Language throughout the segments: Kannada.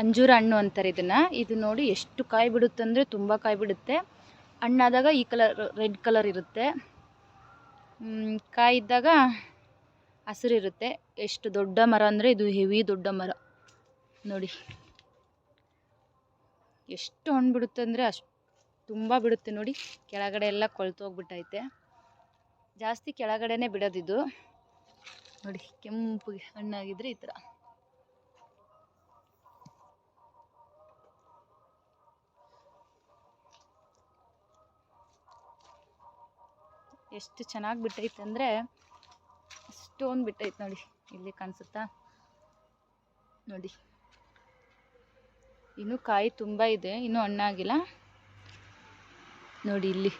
ಅಂಜೂರ ಹಣ್ಣು ಅಂತಾರೆ ಇದನ್ನು. ಇದು ನೋಡಿ ಎಷ್ಟು ಕಾಯಿ ಬಿಡುತ್ತೆ ಅಂದರೆ ತುಂಬ ಕಾಯಿ ಬಿಡುತ್ತೆ. ಹಣ್ಣಾದಾಗ ಈ ಕಲರ್, ರೆಡ್ ಕಲರ್ ಇರುತ್ತೆ. ಕಾಯಿ ಇದ್ದಾಗ ಹಸಿರಿರುತ್ತೆ ಎಷ್ಟು ದೊಡ್ಡ ಮರ ಅಂದರೆ ಇದು ಹೆವಿ ದೊಡ್ಡ ಮರ. ನೋಡಿ. ಎಷ್ಟು ಹಣ್ಣು ಬಿಡುತ್ತೆ ಅಂದರೆ ಅಷ್ಟು ತುಂಬ ಬಿಡುತ್ತೆ ನೋಡಿ. ಕೆಳಗಡೆ ಎಲ್ಲ ಕೊಳ್ತೋಗ್ಬಿಟ್ಟೈತೆ ಜಾಸ್ತಿ ಕೆಳಗಡೆನೇ ಬಿಡೋದಿದು. ನೋಡಿ, ಕೆಂಪು ಹಣ್ಣಾಗಿದ್ರೆ ಈ ಥರ ಎಷ್ಟು ಚೆನ್ನಾಗಿ ಬಿಟ್ಟೈತೆ ಅಂದರೆ ಸ್ಟೋನ್ ಬಿಟ್ಟೈತೆ ನೋಡಿ. ಇಲ್ಲಿ ಕಾಣಿಸುತ್ತಾ? ನೋಡಿ. ಇನ್ನೂ ಕಾಯಿ ತುಂಬ ಇದೆ, ಇನ್ನೂ ಹಣ್ಣಾಗಿಲ್ಲ ನೋಡಿ ಇಲ್ಲಿ.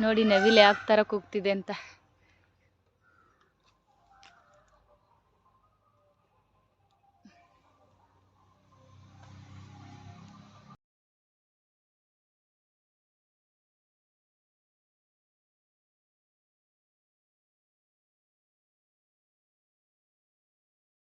ನೋಡಿ, ನವಿಲು ಯಾವ ಥರ ಕೂಗ್ತಿದೆ ಅಂತ.